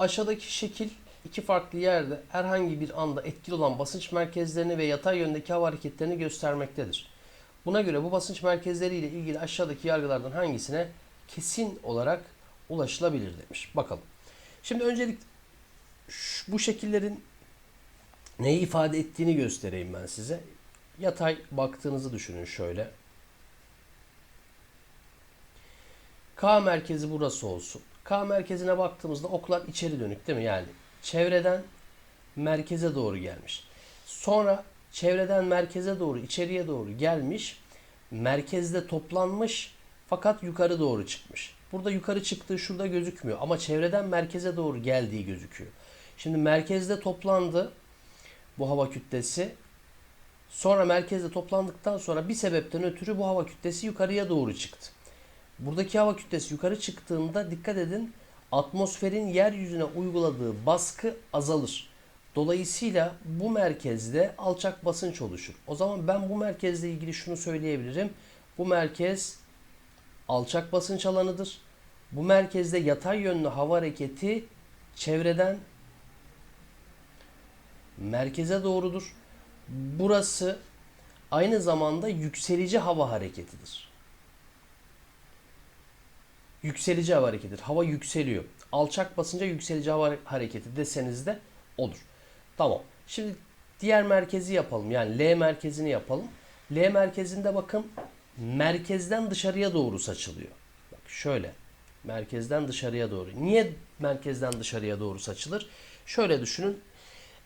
Aşağıdaki şekil iki farklı yerde herhangi bir anda etkili olan basınç merkezlerini ve yatay yöndeki hava hareketlerini göstermektedir. Buna göre bu basınç merkezleri ile ilgili aşağıdaki yargılardan hangisine kesin olarak ulaşılabilir demiş. Bakalım. Şimdi öncelik şu- bu şekillerin neyi ifade ettiğini göstereyim ben size. Yatay baktığınızı düşünün şöyle. K merkezi burası olsun. K merkezine baktığımızda oklar içeri dönük değil mi? Yani çevreden merkeze doğru gelmiş. Sonra çevreden merkeze doğru, içeriye doğru gelmiş. Merkezde toplanmış fakat yukarı doğru çıkmış. Burada yukarı çıktığı şurada gözükmüyor ama çevreden merkeze doğru geldiği gözüküyor. Şimdi merkezde toplandı bu hava kütlesi. Sonra merkezde toplandıktan sonra bir sebepten ötürü bu hava kütlesi yukarıya doğru çıktı. Buradaki hava kütlesi yukarı çıktığında dikkat edin atmosferin yeryüzüne uyguladığı baskı azalır. Dolayısıyla bu merkezde alçak basınç oluşur. O zaman ben bu merkezle ilgili şunu söyleyebilirim. Bu merkez alçak basınç alanıdır. Bu merkezde yatay yönlü hava hareketi çevreden merkeze doğrudur. Burası aynı zamanda yükselici hava hareketidir. Yükselici hava hareketidir. Hava yükseliyor. Alçak basınca yükselici hava hareketi deseniz de olur. Tamam. Şimdi diğer merkezi yapalım. Yani L merkezini yapalım. L merkezinde bakın merkezden dışarıya doğru saçılıyor. Bak şöyle. Merkezden dışarıya doğru. Niye merkezden dışarıya doğru saçılır? Şöyle düşünün.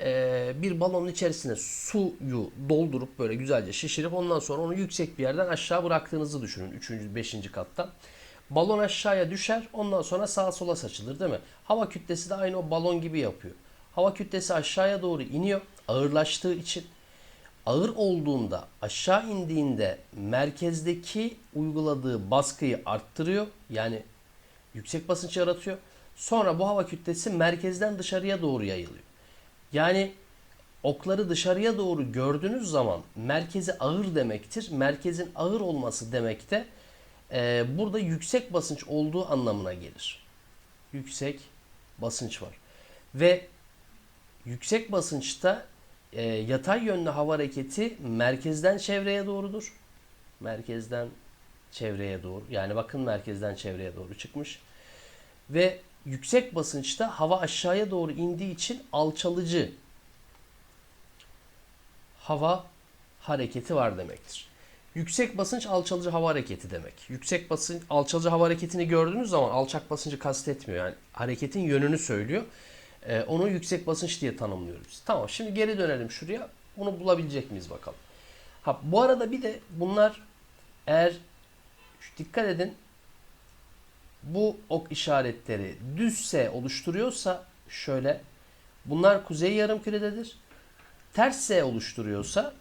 Ee, bir balonun içerisine suyu doldurup böyle güzelce şişirip ondan sonra onu yüksek bir yerden aşağı bıraktığınızı düşünün. 3. 5. katta. Balon aşağıya düşer ondan sonra sağa sola saçılır değil mi? Hava kütlesi de aynı o balon gibi yapıyor. Hava kütlesi aşağıya doğru iniyor ağırlaştığı için. Ağır olduğunda aşağı indiğinde merkezdeki uyguladığı baskıyı arttırıyor. Yani yüksek basınç yaratıyor. Sonra bu hava kütlesi merkezden dışarıya doğru yayılıyor. Yani okları dışarıya doğru gördüğünüz zaman merkezi ağır demektir. Merkezin ağır olması demek de e, burada yüksek basınç olduğu anlamına gelir. Yüksek basınç var. Ve yüksek basınçta e, yatay yönlü hava hareketi merkezden çevreye doğrudur. Merkezden çevreye doğru. Yani bakın merkezden çevreye doğru çıkmış. Ve yüksek basınçta hava aşağıya doğru indiği için alçalıcı hava hareketi var demektir. Yüksek basınç alçalıcı hava hareketi demek. Yüksek basınç alçalıcı hava hareketini gördüğünüz zaman alçak basıncı kastetmiyor. Yani hareketin yönünü söylüyor. Ee, onu yüksek basınç diye tanımlıyoruz. Tamam şimdi geri dönelim şuraya. Bunu bulabilecek miyiz bakalım. Ha bu arada bir de bunlar eğer dikkat edin bu ok işaretleri düzse oluşturuyorsa şöyle bunlar kuzey yarımkürededir. Tersse oluşturuyorsa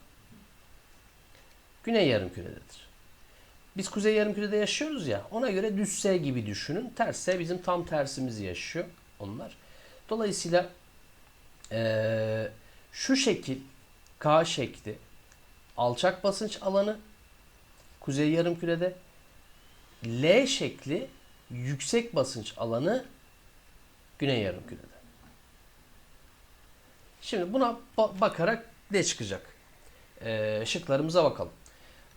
güney yarımkürededir. Biz kuzey yarımkürede yaşıyoruz ya ona göre düz gibi düşünün. Ters S bizim tam tersimizi yaşıyor onlar. Dolayısıyla eee, şu şekil K şekli alçak basınç alanı kuzey yarımkürede L şekli yüksek basınç alanı güney yarımkürede. Şimdi buna ba- bakarak ne çıkacak? Ee, şıklarımıza bakalım.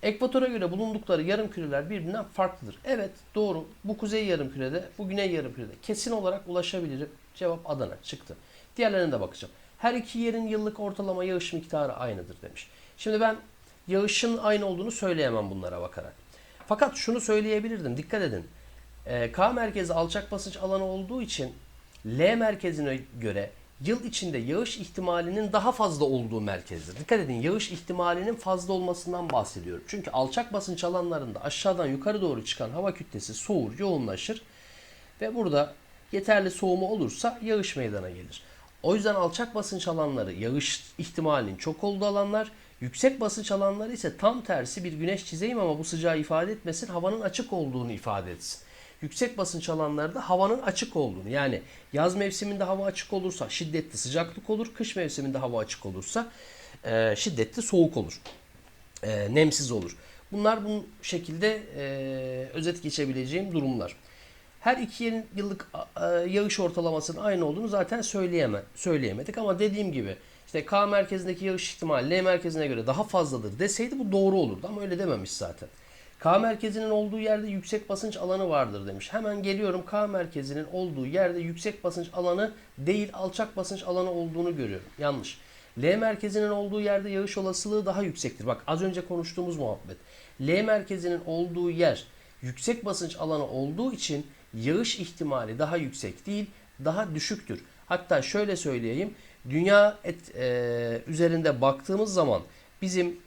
Ekvatora göre bulundukları yarım küreler birbirinden farklıdır. Evet doğru. Bu kuzey yarım kürede, bu güney yarım kürede. Kesin olarak ulaşabilirim. Cevap Adana çıktı. Diğerlerine de bakacağım. Her iki yerin yıllık ortalama yağış miktarı aynıdır demiş. Şimdi ben yağışın aynı olduğunu söyleyemem bunlara bakarak. Fakat şunu söyleyebilirdim. Dikkat edin. Ee, K merkezi alçak basınç alanı olduğu için L merkezine göre yıl içinde yağış ihtimalinin daha fazla olduğu merkezdir. Dikkat edin yağış ihtimalinin fazla olmasından bahsediyorum. Çünkü alçak basınç alanlarında aşağıdan yukarı doğru çıkan hava kütlesi soğur, yoğunlaşır ve burada yeterli soğumu olursa yağış meydana gelir. O yüzden alçak basınç alanları yağış ihtimalinin çok olduğu alanlar, yüksek basınç alanları ise tam tersi bir güneş çizeyim ama bu sıcağı ifade etmesin, havanın açık olduğunu ifade etsin. Yüksek basınç alanlarda havanın açık olduğunu yani yaz mevsiminde hava açık olursa şiddetli sıcaklık olur, kış mevsiminde hava açık olursa e, şiddetli soğuk olur, E, nemsiz olur. Bunlar bu şekilde e, özet geçebileceğim durumlar. Her iki yıllık yağış ortalamasının aynı olduğunu zaten söyleyeme, söyleyemedik ama dediğim gibi işte K merkezindeki yağış ihtimali L merkezine göre daha fazladır deseydi bu doğru olurdu ama öyle dememiş zaten. K merkezinin olduğu yerde yüksek basınç alanı vardır demiş. Hemen geliyorum K merkezinin olduğu yerde yüksek basınç alanı değil alçak basınç alanı olduğunu görüyorum. Yanlış. L merkezinin olduğu yerde yağış olasılığı daha yüksektir. Bak az önce konuştuğumuz muhabbet. L merkezinin olduğu yer yüksek basınç alanı olduğu için yağış ihtimali daha yüksek değil, daha düşüktür. Hatta şöyle söyleyeyim. Dünya et, e, üzerinde baktığımız zaman bizim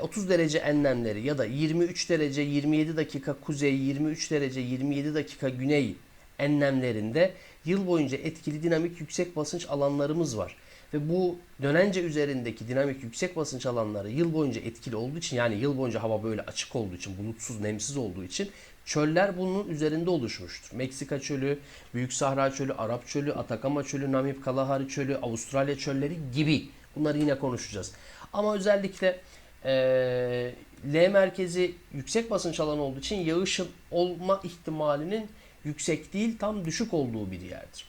30 derece enlemleri ya da 23 derece 27 dakika kuzey, 23 derece 27 dakika güney enlemlerinde yıl boyunca etkili dinamik yüksek basınç alanlarımız var. Ve bu dönence üzerindeki dinamik yüksek basınç alanları yıl boyunca etkili olduğu için yani yıl boyunca hava böyle açık olduğu için, bulutsuz, nemsiz olduğu için çöller bunun üzerinde oluşmuştur. Meksika çölü, Büyük Sahra çölü, Arap çölü, Atakama çölü, Namib Kalahari çölü, Avustralya çölleri gibi. Bunları yine konuşacağız. Ama özellikle eee L merkezi yüksek basınç alanı olduğu için yağışın olma ihtimalinin yüksek değil tam düşük olduğu bir yerdir.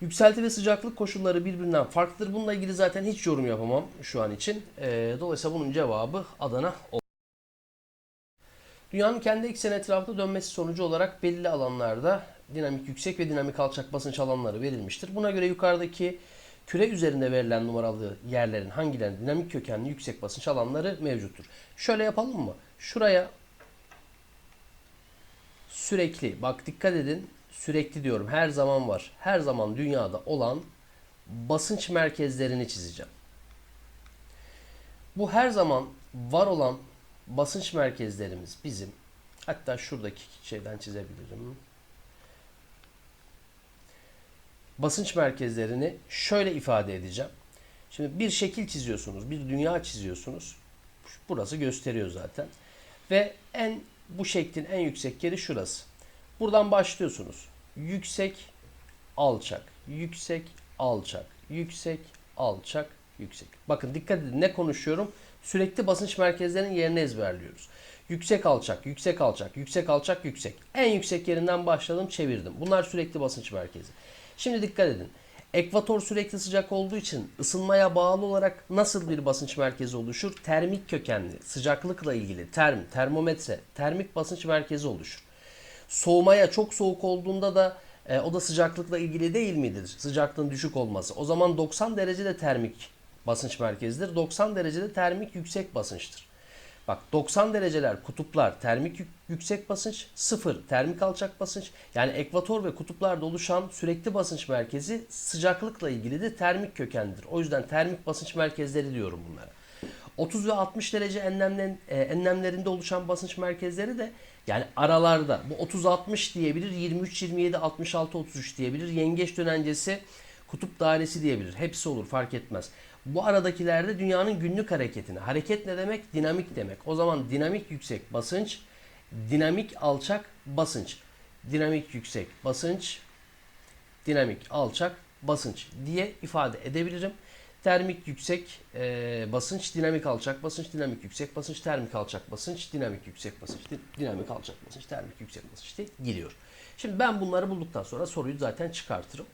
Yükselti ve sıcaklık koşulları birbirinden farklıdır. Bununla ilgili zaten hiç yorum yapamam şu an için. Ee, dolayısıyla bunun cevabı Adana olur. Dünyanın kendi ekseni etrafında dönmesi sonucu olarak belli alanlarda dinamik yüksek ve dinamik alçak basınç alanları verilmiştir. Buna göre yukarıdaki küre üzerinde verilen numaralı yerlerin hangilerinde dinamik kökenli yüksek basınç alanları mevcuttur. Şöyle yapalım mı? Şuraya sürekli bak dikkat edin sürekli diyorum her zaman var. Her zaman dünyada olan basınç merkezlerini çizeceğim. Bu her zaman var olan basınç merkezlerimiz bizim. Hatta şuradaki şeyden çizebilirim. Basınç merkezlerini şöyle ifade edeceğim. Şimdi bir şekil çiziyorsunuz, bir dünya çiziyorsunuz. Burası gösteriyor zaten. Ve en bu şeklin en yüksek yeri şurası. Buradan başlıyorsunuz. Yüksek, alçak, yüksek, alçak, yüksek, alçak, yüksek. Bakın dikkat edin ne konuşuyorum? Sürekli basınç merkezlerinin yerini ezberliyoruz. Yüksek alçak, yüksek alçak, yüksek alçak, yüksek. En yüksek yerinden başladım, çevirdim. Bunlar sürekli basınç merkezi. Şimdi dikkat edin. Ekvator sürekli sıcak olduğu için ısınmaya bağlı olarak nasıl bir basınç merkezi oluşur? Termik kökenli, sıcaklıkla ilgili term, termometre, termik basınç merkezi oluşur. Soğumaya çok soğuk olduğunda da e, o da sıcaklıkla ilgili değil midir? Sıcaklığın düşük olması. O zaman 90 derecede termik basınç merkezidir. 90 derecede termik yüksek basınçtır. Bak 90 dereceler kutuplar termik yüksek basınç, 0 termik alçak basınç. Yani ekvator ve kutuplarda oluşan sürekli basınç merkezi sıcaklıkla ilgili de termik kökendir. O yüzden termik basınç merkezleri diyorum bunlara. 30 ve 60 derece enlemlen, e, enlemlerinde oluşan basınç merkezleri de yani aralarda bu 30-60 diyebilir, 23-27, 66-33 diyebilir. Yengeç dönencesi kutup dairesi diyebilir. Hepsi olur fark etmez. Bu aradakilerde dünyanın günlük hareketini. Hareket ne demek? Dinamik demek. O zaman dinamik yüksek basınç, dinamik alçak basınç. Dinamik yüksek basınç, dinamik alçak basınç diye ifade edebilirim. Termik yüksek e, basınç, dinamik alçak basınç, dinamik yüksek basınç, termik alçak basınç, dinamik yüksek basınç, dinamik alçak basınç, termik yüksek basınç diye gidiyor. Şimdi ben bunları bulduktan sonra soruyu zaten çıkartırım.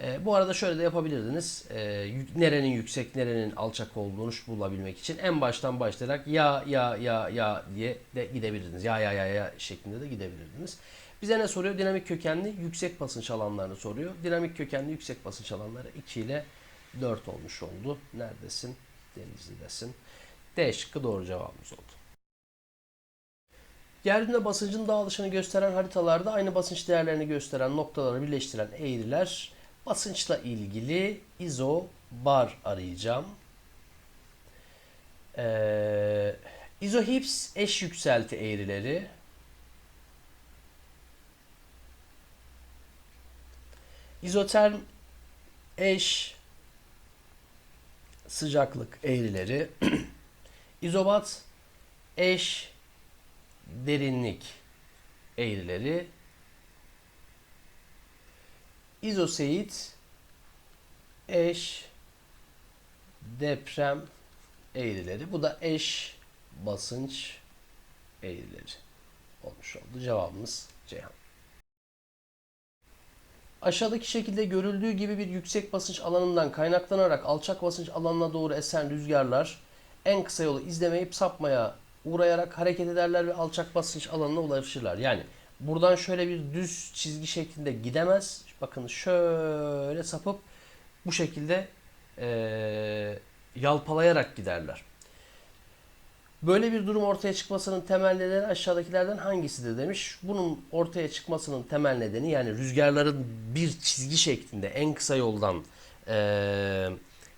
E, bu arada şöyle de yapabilirdiniz. E, nerenin yüksek, nerenin alçak olduğunu bulabilmek için en baştan başlayarak ya ya ya ya diye de gidebilirdiniz. Ya ya ya ya şeklinde de gidebilirdiniz. Bize ne soruyor? Dinamik kökenli yüksek basınç alanlarını soruyor. Dinamik kökenli yüksek basınç alanları 2 ile 4 olmuş oldu. Neredesin? Denizli'desin. D şıkkı doğru cevabımız oldu. Yeryüzünde basıncın dağılışını gösteren haritalarda aynı basınç değerlerini gösteren noktaları birleştiren eğriler basınçla ilgili izobar arayacağım. Ee, izohips eş yükselti eğrileri. İzoterm eş sıcaklık eğrileri. İzobat eş derinlik eğrileri. İzoseit eş deprem eğrileri. Bu da eş basınç eğrileri olmuş oldu. Cevabımız Ceyhan. Aşağıdaki şekilde görüldüğü gibi bir yüksek basınç alanından kaynaklanarak alçak basınç alanına doğru esen rüzgarlar en kısa yolu izlemeyip sapmaya uğrayarak hareket ederler ve alçak basınç alanına ulaşırlar. Yani buradan şöyle bir düz çizgi şeklinde gidemez. Bakın şöyle sapıp bu şekilde eee, yalpalayarak giderler. Böyle bir durum ortaya çıkmasının temel nedeni aşağıdakilerden hangisidir demiş. Bunun ortaya çıkmasının temel nedeni yani rüzgarların bir çizgi şeklinde en kısa yoldan eee,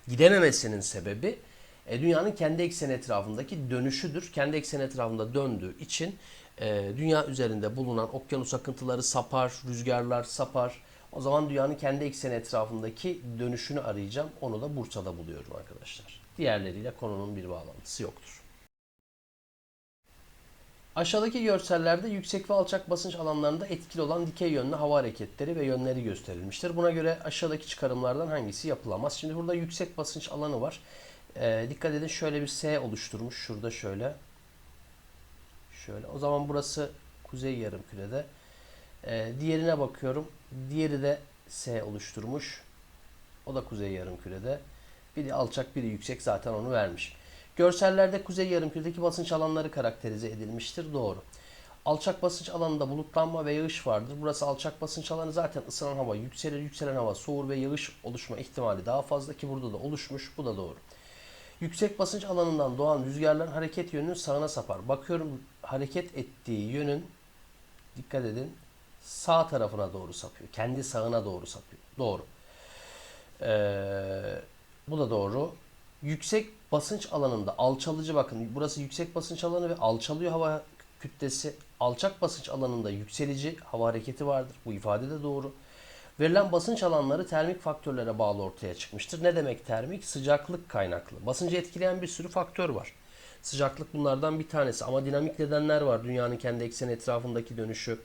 gidememesinin sebebi e, dünyanın kendi ekseni etrafındaki dönüşüdür. Kendi ekseni etrafında döndüğü için e, dünya üzerinde bulunan okyanus akıntıları sapar, rüzgarlar sapar. O zaman dünyanın kendi ekseni etrafındaki dönüşünü arayacağım. Onu da Bursa'da buluyorum arkadaşlar. Diğerleriyle konunun bir bağlantısı yoktur. Aşağıdaki görsellerde yüksek ve alçak basınç alanlarında etkili olan dikey yönlü hava hareketleri ve yönleri gösterilmiştir. Buna göre aşağıdaki çıkarımlardan hangisi yapılamaz? Şimdi burada yüksek basınç alanı var. Ee, dikkat edin şöyle bir S oluşturmuş. Şurada şöyle. Şöyle. O zaman burası kuzey yarımkürede. Ee, diğerine bakıyorum. Diğeri de S oluşturmuş. O da kuzey yarımkürede. Biri alçak biri yüksek zaten onu vermiş. Görsellerde kuzey yarımküredeki basınç alanları karakterize edilmiştir. Doğru. Alçak basınç alanında bulutlanma ve yağış vardır. Burası alçak basınç alanı zaten ısınan hava yükselir. Yükselen hava soğur ve yağış oluşma ihtimali daha fazla ki burada da oluşmuş. Bu da doğru. Yüksek basınç alanından doğan rüzgarların hareket yönünün sağına sapar. Bakıyorum hareket ettiği yönün dikkat edin sağ tarafına doğru sapıyor. Kendi sağına doğru sapıyor. Doğru. Ee, bu da doğru. Yüksek basınç alanında alçalıcı bakın burası yüksek basınç alanı ve alçalıyor hava kütlesi. Alçak basınç alanında yükselici hava hareketi vardır. Bu ifade de doğru. Verilen basınç alanları termik faktörlere bağlı ortaya çıkmıştır. Ne demek termik? Sıcaklık kaynaklı. Basıncı etkileyen bir sürü faktör var. Sıcaklık bunlardan bir tanesi ama dinamik nedenler var. Dünyanın kendi ekseni etrafındaki dönüşü,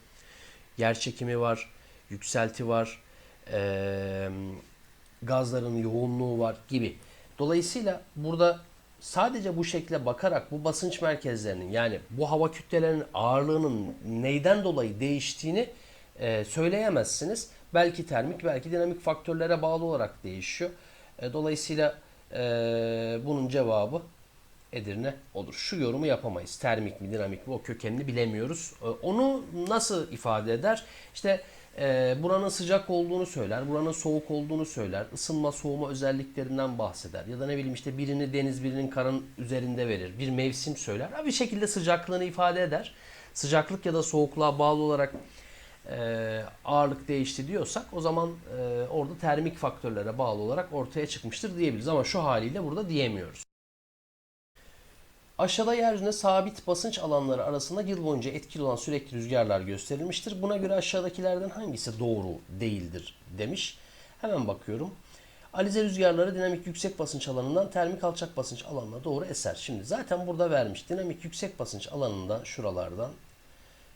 yer çekimi var, yükselti var, eee, gazların yoğunluğu var gibi. Dolayısıyla burada sadece bu şekle bakarak bu basınç merkezlerinin yani bu hava kütlelerinin ağırlığının neyden dolayı değiştiğini e, söyleyemezsiniz. Belki termik, belki dinamik faktörlere bağlı olarak değişiyor. E, dolayısıyla e, bunun cevabı Edirne olur. Şu yorumu yapamayız. Termik mi, dinamik mi o kökenini bilemiyoruz. E, onu nasıl ifade eder? İşte e, buranın sıcak olduğunu söyler, buranın soğuk olduğunu söyler, ısınma soğuma özelliklerinden bahseder. Ya da ne bileyim işte birini deniz birinin karın üzerinde verir. Bir mevsim söyler. Bir şekilde sıcaklığını ifade eder. Sıcaklık ya da soğukluğa bağlı olarak e, ağırlık değişti diyorsak o zaman e, orada termik faktörlere bağlı olarak ortaya çıkmıştır diyebiliriz. Ama şu haliyle burada diyemiyoruz. Aşağıda yeryüzünde sabit basınç alanları arasında yıl boyunca etkili olan sürekli rüzgarlar gösterilmiştir. Buna göre aşağıdakilerden hangisi doğru değildir demiş. Hemen bakıyorum. Alize rüzgarları dinamik yüksek basınç alanından termik alçak basınç alanına doğru eser. Şimdi zaten burada vermiş. Dinamik yüksek basınç alanından şuralardan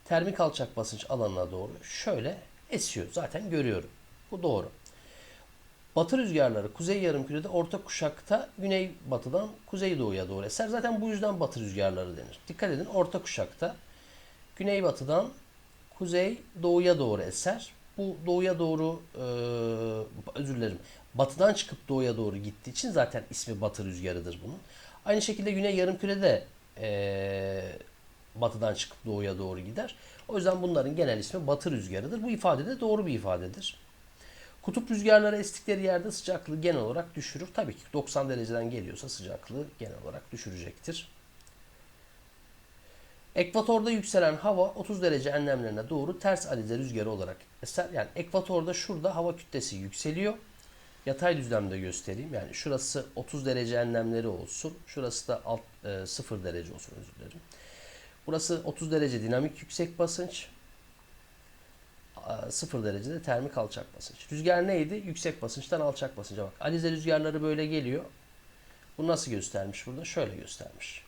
termik alçak basınç alanına doğru şöyle esiyor. Zaten görüyorum. Bu doğru. Batı rüzgarları kuzey yarımkürede orta kuşakta güney batıdan kuzey doğuya doğru eser. Zaten bu yüzden batı rüzgarları denir. Dikkat edin orta kuşakta güney batıdan kuzey doğuya doğru eser. Bu doğuya doğru e, özür dilerim. Batıdan çıkıp doğuya doğru gittiği için zaten ismi batı rüzgarıdır bunun. Aynı şekilde güney yarımkürede e, batıdan çıkıp doğuya doğru gider. O yüzden bunların genel ismi batı rüzgarıdır. Bu ifade de doğru bir ifadedir. Kutup rüzgarları estikleri yerde sıcaklığı genel olarak düşürür. Tabii ki 90 dereceden geliyorsa sıcaklığı genel olarak düşürecektir. Ekvatorda yükselen hava 30 derece enlemlerine doğru ters alize rüzgarı olarak eser. Yani ekvatorda şurada hava kütlesi yükseliyor. Yatay düzlemde göstereyim. Yani şurası 30 derece enlemleri olsun. Şurası da alt, e, 0 derece olsun özür dilerim. Burası 30 derece dinamik yüksek basınç. 0 derecede termik alçak basınç. Rüzgar neydi? Yüksek basınçtan alçak basınca bak. Alize rüzgarları böyle geliyor. Bu nasıl göstermiş burada? Şöyle göstermiş.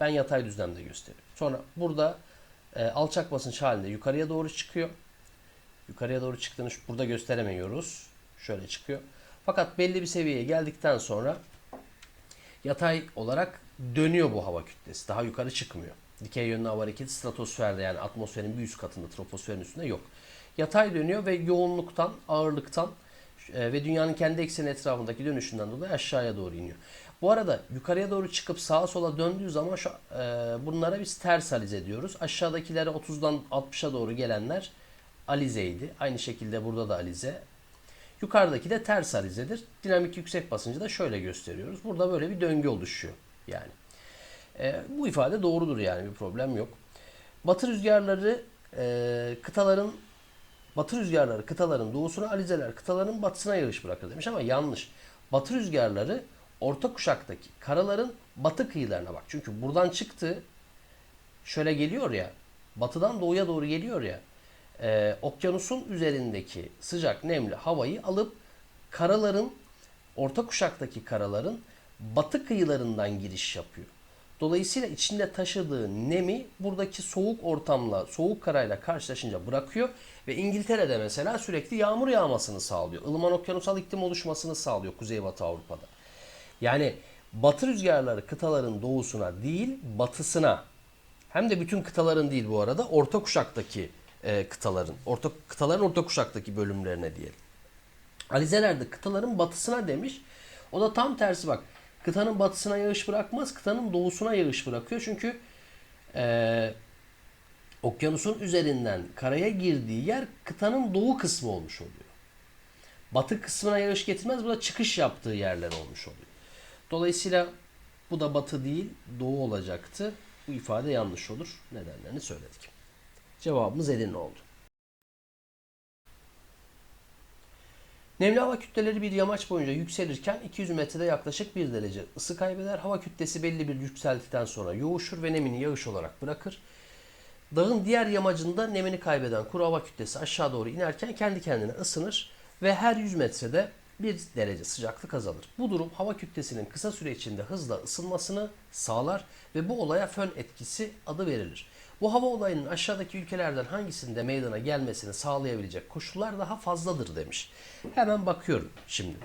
Ben yatay düzlemde gösteriyorum. Sonra burada e, alçak basınç halinde yukarıya doğru çıkıyor. Yukarıya doğru çıktığını burada gösteremiyoruz. Şöyle çıkıyor. Fakat belli bir seviyeye geldikten sonra yatay olarak dönüyor bu hava kütlesi. Daha yukarı çıkmıyor. Dikey yönlü hava hareketi stratosferde yani atmosferin bir üst katında troposferin üstünde yok. Yatay dönüyor ve yoğunluktan, ağırlıktan e, ve dünyanın kendi ekseni etrafındaki dönüşünden dolayı aşağıya doğru iniyor. Bu arada yukarıya doğru çıkıp sağa sola döndüğü zaman şu, e, bunlara biz ters alize diyoruz. Aşağıdakilere 30'dan 60'a doğru gelenler alizeydi. Aynı şekilde burada da alize. Yukarıdaki de ters alizedir. Dinamik yüksek basıncı da şöyle gösteriyoruz. Burada böyle bir döngü oluşuyor yani. E, bu ifade doğrudur yani bir problem yok. Batı rüzgarları e, kıtaların Batı rüzgarları kıtaların doğusuna, alizeler kıtaların batısına yağış bırakır demiş ama yanlış. Batı rüzgarları orta kuşaktaki karaların batı kıyılarına bak. Çünkü buradan çıktı şöyle geliyor ya batıdan doğuya doğru geliyor ya e, okyanusun üzerindeki sıcak nemli havayı alıp karaların orta kuşaktaki karaların batı kıyılarından giriş yapıyor. Dolayısıyla içinde taşıdığı nemi buradaki soğuk ortamla, soğuk karayla karşılaşınca bırakıyor ve İngiltere'de mesela sürekli yağmur yağmasını sağlıyor. ılıman okyanusal iklim oluşmasını sağlıyor Kuzeybatı Avrupa'da. Yani batı rüzgarları kıtaların doğusuna değil, batısına hem de bütün kıtaların değil bu arada, orta kuşaktaki e, kıtaların, orta kıtaların orta kuşaktaki bölümlerine diyelim. Alizeler de kıtaların batısına demiş. O da tam tersi bak. Kıtanın batısına yağış bırakmaz, kıtanın doğusuna yağış bırakıyor. Çünkü e, okyanusun üzerinden karaya girdiği yer kıtanın doğu kısmı olmuş oluyor. Batı kısmına yağış getirmez, burada çıkış yaptığı yerler olmuş oluyor. Dolayısıyla bu da batı değil, doğu olacaktı. Bu ifade yanlış olur. Nedenlerini söyledik. Cevabımız Edirne oldu. Nemli hava kütleleri bir yamaç boyunca yükselirken 200 metrede yaklaşık 1 derece ısı kaybeder. Hava kütlesi belli bir yükseltiden sonra yoğuşur ve nemini yağış olarak bırakır. Dağın diğer yamacında nemini kaybeden kuru hava kütlesi aşağı doğru inerken kendi kendine ısınır ve her 100 metrede 1 derece sıcaklık azalır. Bu durum hava kütlesinin kısa süre içinde hızla ısınmasını sağlar ve bu olaya fön etkisi adı verilir. Bu hava olayının aşağıdaki ülkelerden hangisinde meydana gelmesini sağlayabilecek koşullar daha fazladır demiş. Hemen bakıyorum şimdi.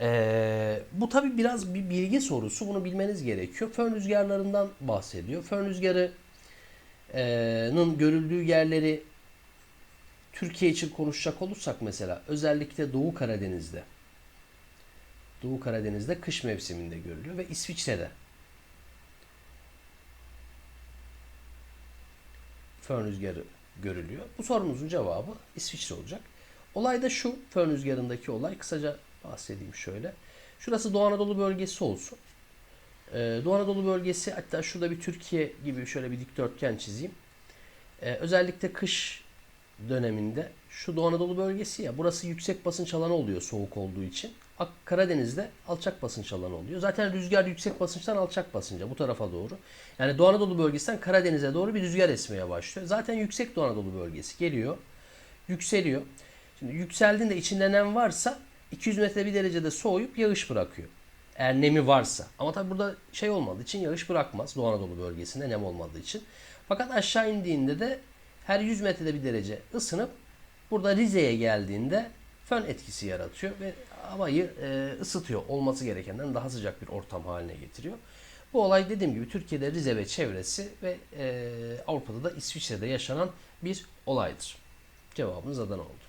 Ee, bu tabi biraz bir bilgi sorusu. Bunu bilmeniz gerekiyor. Fön rüzgarlarından bahsediyor. Fön rüzgarının görüldüğü yerleri Türkiye için konuşacak olursak mesela özellikle Doğu Karadeniz'de Doğu Karadeniz'de kış mevsiminde görülüyor ve İsviçre'de fön rüzgarı görülüyor. Bu sorumuzun cevabı İsviçre olacak. Olay da şu, fön rüzgarındaki olay. Kısaca bahsedeyim şöyle. Şurası Doğu Anadolu bölgesi olsun. Ee, Doğu Anadolu bölgesi hatta şurada bir Türkiye gibi şöyle bir dikdörtgen çizeyim. Ee, özellikle kış döneminde şu Doğu Anadolu bölgesi ya burası yüksek basınç alanı oluyor soğuk olduğu için. Karadeniz'de alçak basınç alanı oluyor. Zaten rüzgar yüksek basınçtan alçak basınca bu tarafa doğru. Yani Doğu Anadolu bölgesinden Karadeniz'e doğru bir rüzgar esmeye başlıyor. Zaten yüksek Doğu Anadolu bölgesi geliyor. Yükseliyor. Şimdi yükseldiğinde içinde nem varsa 200 metre bir derecede soğuyup yağış bırakıyor. Eğer nemi varsa. Ama tabi burada şey olmadığı için yağış bırakmaz Doğu Anadolu bölgesinde nem olmadığı için. Fakat aşağı indiğinde de her 100 metrede bir derece ısınıp burada Rize'ye geldiğinde fön etkisi yaratıyor ve havayı e, ısıtıyor. Olması gerekenden daha sıcak bir ortam haline getiriyor. Bu olay dediğim gibi Türkiye'de Rize ve çevresi ve e, Avrupa'da da İsviçre'de yaşanan bir olaydır. Cevabımız Adana oldu.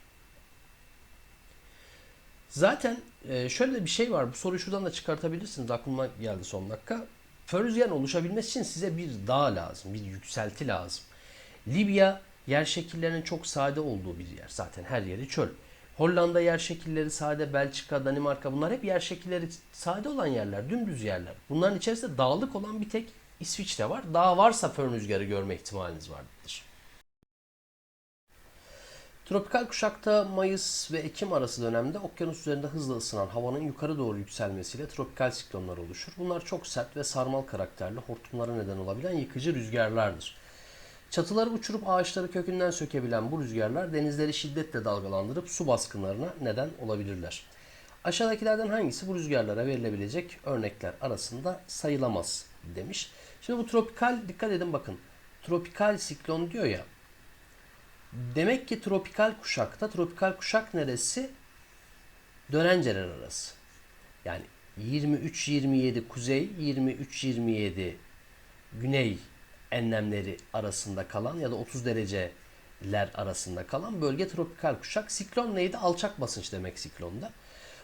Zaten e, şöyle bir şey var. Bu soruyu şuradan da çıkartabilirsiniz. Aklıma geldi son dakika. Fön rüzgarın oluşabilmesi için size bir dağ lazım. Bir yükselti lazım. Libya yer şekillerinin çok sade olduğu bir yer. Zaten her yeri çöl. Hollanda yer şekilleri sade, Belçika, Danimarka bunlar hep yer şekilleri sade olan yerler, dümdüz yerler. Bunların içerisinde dağlık olan bir tek İsviçre var. Dağ varsa fön rüzgarı görme ihtimaliniz vardır. Tropikal kuşakta Mayıs ve Ekim arası dönemde okyanus üzerinde hızla ısınan havanın yukarı doğru yükselmesiyle tropikal siklonlar oluşur. Bunlar çok sert ve sarmal karakterli hortumlara neden olabilen yıkıcı rüzgarlardır. Çatıları uçurup ağaçları kökünden sökebilen bu rüzgarlar denizleri şiddetle dalgalandırıp su baskınlarına neden olabilirler. Aşağıdakilerden hangisi bu rüzgarlara verilebilecek örnekler arasında sayılamaz demiş. Şimdi bu tropikal dikkat edin bakın. Tropikal siklon diyor ya. Demek ki tropikal kuşakta tropikal kuşak neresi? Dönenceler arası. Yani 23-27 kuzey, 23-27 güney enlemleri arasında kalan ya da 30 derece ler arasında kalan bölge tropikal kuşak. Siklon neydi? Alçak basınç demek siklonda.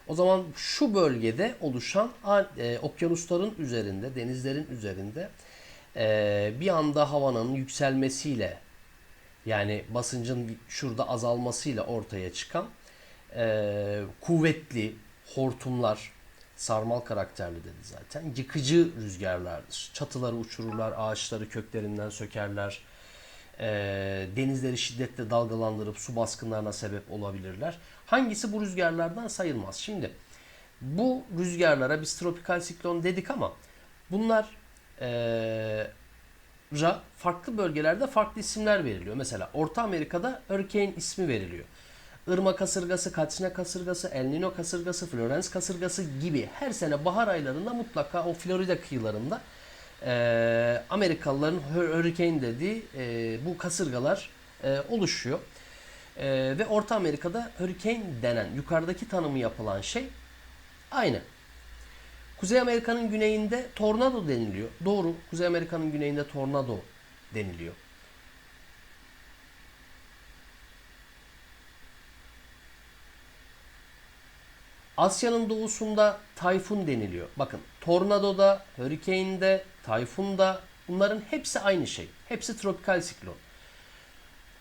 O zaman şu bölgede oluşan e, okyanusların üzerinde, denizlerin üzerinde e, bir anda havanın yükselmesiyle yani basıncın şurada azalmasıyla ortaya çıkan e, kuvvetli hortumlar, sarmal karakterli dedi zaten. Yıkıcı rüzgarlardır. Çatıları uçururlar, ağaçları köklerinden sökerler. E, denizleri şiddetle dalgalandırıp su baskınlarına sebep olabilirler. Hangisi bu rüzgarlardan sayılmaz? Şimdi bu rüzgarlara biz tropikal siklon dedik ama bunlar e, ra farklı bölgelerde farklı isimler veriliyor. Mesela Orta Amerika'da hurricane ismi veriliyor. Irma kasırgası, Katrina kasırgası, El Nino kasırgası, Florence kasırgası gibi her sene bahar aylarında mutlaka o Florida kıyılarında e, Amerikalıların hurricane dediği e, bu kasırgalar e, oluşuyor. E, ve Orta Amerika'da hurricane denen yukarıdaki tanımı yapılan şey aynı. Kuzey Amerika'nın güneyinde tornado deniliyor. Doğru. Kuzey Amerika'nın güneyinde tornado deniliyor. Asya'nın doğusunda tayfun deniliyor. Bakın tornadoda, hurricane'de, tayfunda bunların hepsi aynı şey. Hepsi tropikal siklon.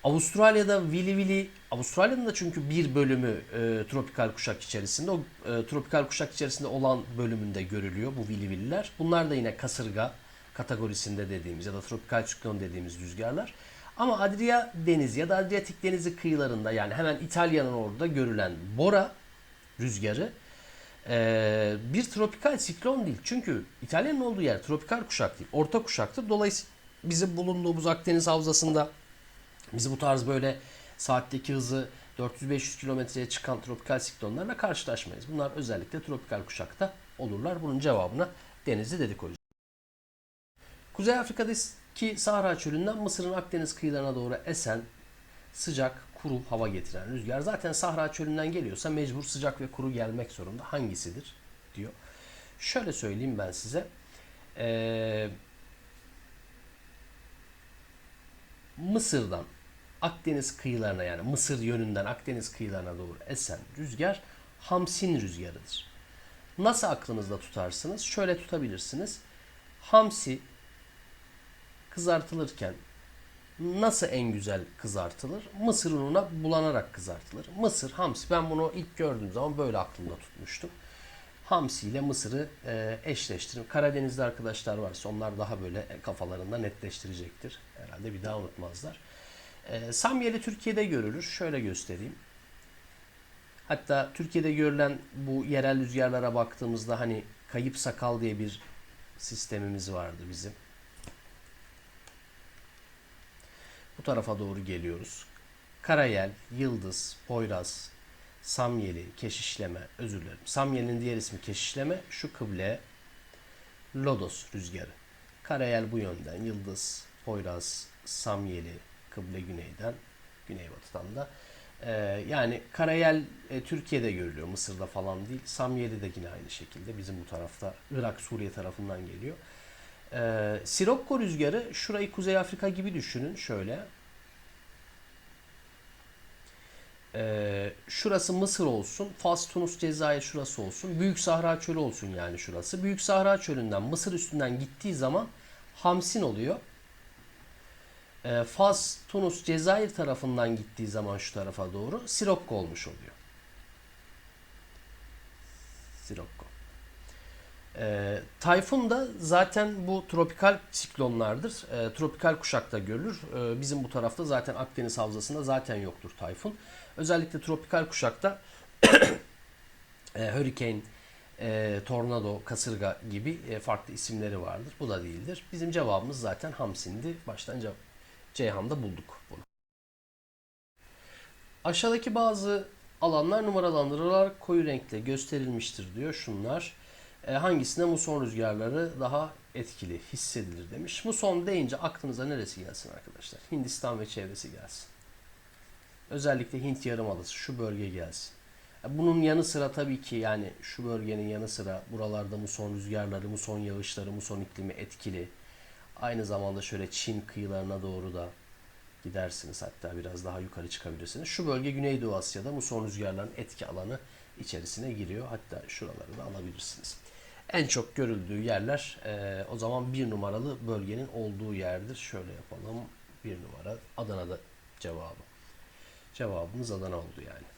Avustralya'da Vili Vili, Avustralya'nın da çünkü bir bölümü e, tropikal kuşak içerisinde, o e, tropikal kuşak içerisinde olan bölümünde görülüyor bu Vili Vililer. Bunlar da yine kasırga kategorisinde dediğimiz ya da tropikal siklon dediğimiz rüzgarlar. Ama Adria Denizi ya da Adriyatik Denizi kıyılarında yani hemen İtalya'nın orada görülen Bora rüzgarı e, bir tropikal siklon değil. Çünkü İtalya'nın olduğu yer tropikal kuşak değil, orta kuşaktır. Dolayısıyla bizim bulunduğumuz Akdeniz havzasında biz bu tarz böyle saatteki hızı 400-500 kilometreye çıkan tropikal siklonlarla karşılaşmayız. Bunlar özellikle tropikal kuşakta olurlar. Bunun cevabına denizli dedik o yüzden. Kuzey Afrika'daki Sahra Çölü'nden Mısır'ın Akdeniz kıyılarına doğru esen sıcak, kuru hava getiren rüzgar zaten Sahra Çölü'nden geliyorsa mecbur sıcak ve kuru gelmek zorunda. Hangisidir? diyor. Şöyle söyleyeyim ben size. Ee, Mısır'dan Akdeniz kıyılarına yani Mısır yönünden Akdeniz kıyılarına doğru esen rüzgar Hamsin rüzgarıdır. Nasıl aklınızda tutarsınız? Şöyle tutabilirsiniz. Hamsi kızartılırken nasıl en güzel kızartılır? Mısır ununa bulanarak kızartılır. Mısır, hamsi. Ben bunu ilk gördüğüm zaman böyle aklımda tutmuştum. Hamsi ile Mısır'ı e, eşleştirin. Karadeniz'de arkadaşlar varsa onlar daha böyle kafalarında netleştirecektir. Herhalde bir daha unutmazlar. E, Samyeli Türkiye'de görülür. Şöyle göstereyim. Hatta Türkiye'de görülen bu yerel rüzgarlara baktığımızda hani kayıp sakal diye bir sistemimiz vardı bizim. Bu tarafa doğru geliyoruz. Karayel, Yıldız, Poyraz, Samyeli, Keşişleme, özür dilerim. Samyeli'nin diğer ismi Keşişleme, şu kıble Lodos rüzgarı. Karayel bu yönden, Yıldız, Poyraz, Samyeli, kıble güneyden, güneybatıdan da. Ee, yani Karayel e, Türkiye'de görülüyor, Mısır'da falan değil. Samyeli de yine aynı şekilde bizim bu tarafta, Irak, Suriye tarafından geliyor. Ee, Sirokko rüzgarı şurayı Kuzey Afrika gibi düşünün şöyle. Ee, şurası Mısır olsun. Fas, Tunus, Cezayir şurası olsun. Büyük Sahra Çölü olsun yani şurası. Büyük Sahra Çölü'nden Mısır üstünden gittiği zaman Hamsin oluyor. Ee, Fas, Tunus, Cezayir tarafından gittiği zaman şu tarafa doğru Sirokko olmuş oluyor. Sirokko. E, tayfun da zaten bu tropikal siklonlardır. E, tropikal kuşakta görülür. E, bizim bu tarafta zaten Akdeniz havzasında zaten yoktur tayfun. Özellikle tropikal kuşakta e, hurricane, e, tornado, kasırga gibi e, farklı isimleri vardır. Bu da değildir. Bizim cevabımız zaten Hamsin'di. Baştan cevap Ceyhan'da bulduk bunu. Aşağıdaki bazı alanlar numaralandırılarak koyu renkle gösterilmiştir diyor. Şunlar e, hangisinde muson rüzgarları daha etkili hissedilir demiş. Muson deyince aklınıza neresi gelsin arkadaşlar? Hindistan ve çevresi gelsin. Özellikle Hint Yarımadası şu bölge gelsin. E, bunun yanı sıra tabii ki yani şu bölgenin yanı sıra buralarda muson rüzgarları, muson yağışları, muson iklimi etkili. Aynı zamanda şöyle Çin kıyılarına doğru da gidersiniz. Hatta biraz daha yukarı çıkabilirsiniz. Şu bölge Güneydoğu Asya'da muson rüzgarların etki alanı içerisine giriyor. Hatta şuraları da alabilirsiniz. En çok görüldüğü yerler e, o zaman bir numaralı bölgenin olduğu yerdir. Şöyle yapalım. Bir numara Adana'da cevabı. Cevabımız Adana oldu yani.